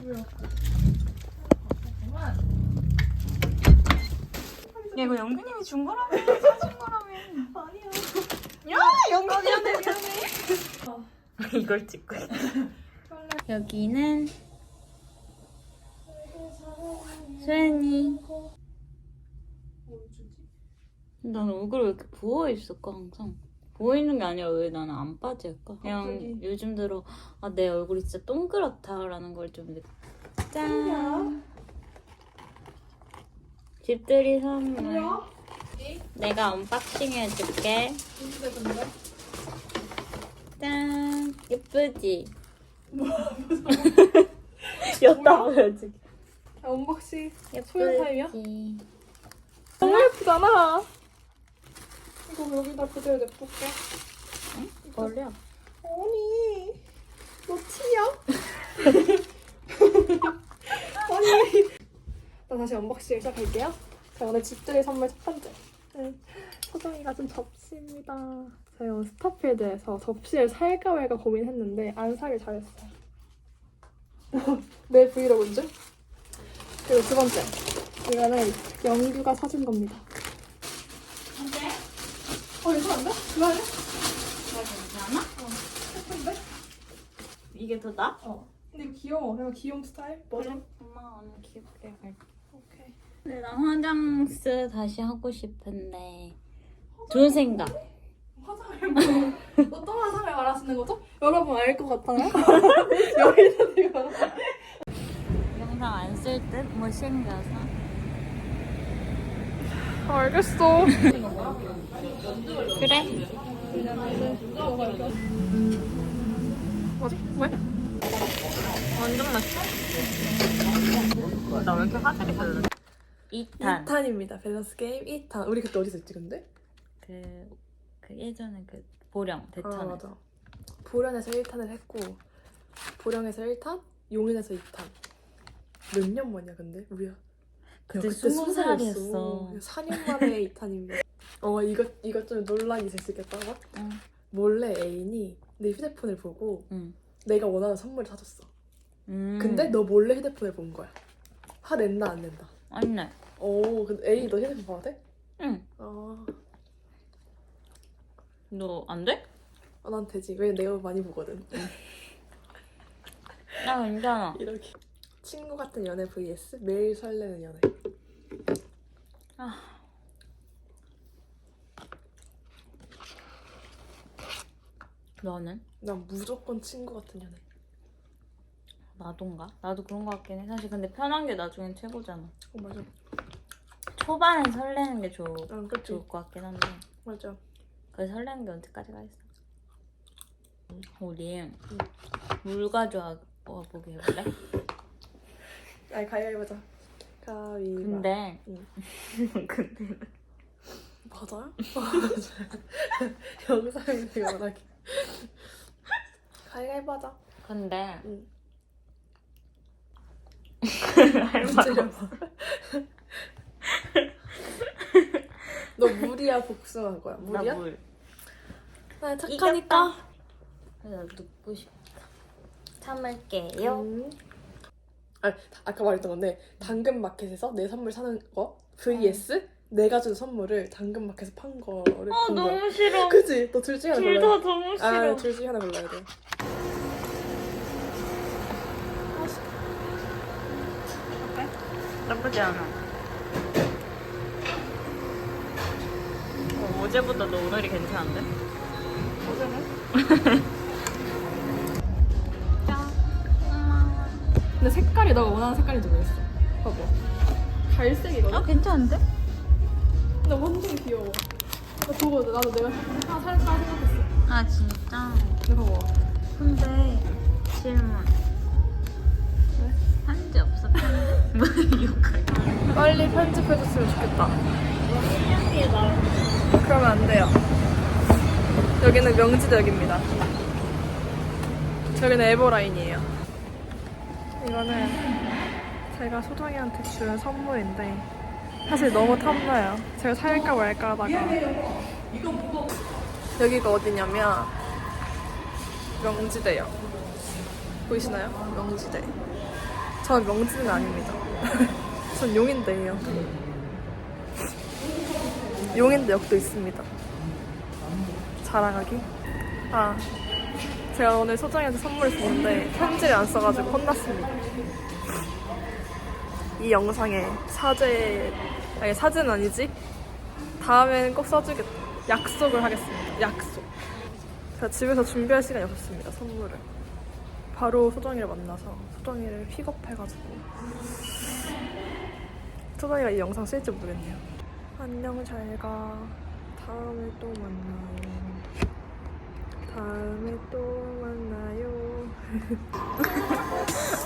집에 왔고. 잠깐만. 야 이거 영근님이 준 거라며 사준 거라며. 아니야. 야 영근 미안해 미안해. 이걸 찍고 있어 여기는 수연이. 난 얼굴 왜 이렇게 부어있을까 항상 부어있는 게 아니라 왜 나는 안 빠질까 그냥 갑자기. 요즘 들어 아, 내 얼굴이 진짜 동그랗다라는 걸 좀 느껴 짠 집들이 선물 뭐야? 내가 언박싱 해줄게 근데 근데? 짠 예쁘지? 뭐야? 여따 보여줄게 아, 언박싱 소연 타임이야? 예쁘지 너무 예쁘잖아. 이거 여기다 그대로 냅둘게. 걸려 아니, 너 티야? 아니. 나 다시 언박싱 시작할게요. 자, 오늘 집들이 선물 첫 번째. 네, 소정이가 준 접시입니다. 제가 오늘 스타필드에서 접시를 살까 말까 고민했는데 안 사길 잘했어요. 내 브이로그인 줄? 그리고 두 번째. 이거는 영규가 사준 겁니다. 어, 괜찮은데? 그거 할래? 나 괜찮아? 예쁜데? 이게 더 나? 어. 근데 이거 귀여워. 이거 귀여운 스타일? 그래? 엄마 오늘 귀엽게 할게 오케이. 근데 나 화장스 다시 하고 싶은데 좋은 생각 화장을 뭐 어떤 화장을 말하시는 거죠? 여러분 알 것 같아요? 여기서 지금 영상 안 쓸 듯 못생겨서 알겠어. 그래? 뭐지? 왜? 완전 맛있어 나 왜 이렇게 화장이 별로 2탄 2탄입니다. 밸런스 게임 2탄. 우리 그때 어디서 찍은데? 그, 그 예전에 그 보령 대천에 아 맞아. 보령에서 1탄을 했고 보령에서 1탄, 용인에서 2탄. 몇 년 만이야 근데? 우리야. 그때 야, 스무 살이었어. 4년 만에 2탄입니다. 어 이거 이거 좀 논란이 있을 수 있겠다. 봐. 응. 몰래 애인이 내 휴대폰을 보고 응. 내가 원하는 선물을 사줬어. 음. 근데 너 몰래 휴대폰을 본 거야. 화 낸다 안 낸다. 아니네 오 근데 애인이 너 휴대폰 봐도 돼? 응. 아, 너 안 돼? 아, 난 되지. 왜 내가 많이 보거든. 나 괜찮아 이렇게 친구 같은 연애 vs 매일 설레는 연애. 너는? 난 무조건 친구 같은 연애. 나도인가? 나도 그런 거 같긴 해 사실 근데 편한 게 나중엔 최고잖아 어 맞아. 초반엔 설레는 게 좋, 응 그치. 좋을 것 같긴 한데 맞아. 그 설레는 게 언제까지 가있어 우리 물 가져와 보게 해볼래? 아니 가위바위보자. 가위바. 근데 응. 근데 맞아요? 영상을 되게 원하게. 가위바위보 하자. 근데 응. 할말 없어 찔려봐. 너 물이야 복숭아인 거야? 물이야? 나 물 나 착하니까. 나 눕고 싶다 참을게요 음. 아, 아까 말했던 건데 당근 마켓에서 내 선물 사는 거 vs 내가 준 선물을 당근 마켓에서 판 거를 아 본 거야. 너무 싫어 그치? 너 둘 중에 하나 둘 골라야 다 너무 돼. 싫어 아, 둘 중에 하나 골라야 돼. 나쁘지 않아 어, 어제보다 너 오늘이 괜찮은데? 근데 색깔이 너가 원하는 색깔인지 모르겠어. 봐봐. 갈색이거든? 아 괜찮은데? 근데 완전 귀여워. 나 저거 나도 내가 하나 살까 생각했어. 아 진짜? 근데 봐봐. 근데 질문 왜? 편지 없어 편지? 뭐 욕할 빨리 편집해줬으면 좋겠다. 그러면 안 돼요. 여기는 명지대역입니다. 저기는 에버라인이에요. 이거는 제가 소정이한테 준 선물인데 사실 너무 탐나요. 제가 살까 말까 하다가 여기가 어디냐면 명지대요. 보이시나요? 명지대. 저는 명지대는 아닙니다. 전 용인대예요. 용인대역도 있습니다. 자랑하기. 아, 제가 오늘 소정이한테 선물을 줬는데 편지를 안 써가지고 혼났습니다. 이 영상에 사죄, 아니 사죄는 아니지? 다음에는 꼭 써주겠다. 약속을 하겠습니다. 약속. 제가 집에서 준비할 시간이 없었습니다. 선물을. 바로 소정이를 만나서 소정이를 픽업해가지고 소정이가 이 영상 쓸지 모르겠네요. 안녕 잘 가. 다음에 또 만나요. 다음에 또 만나요.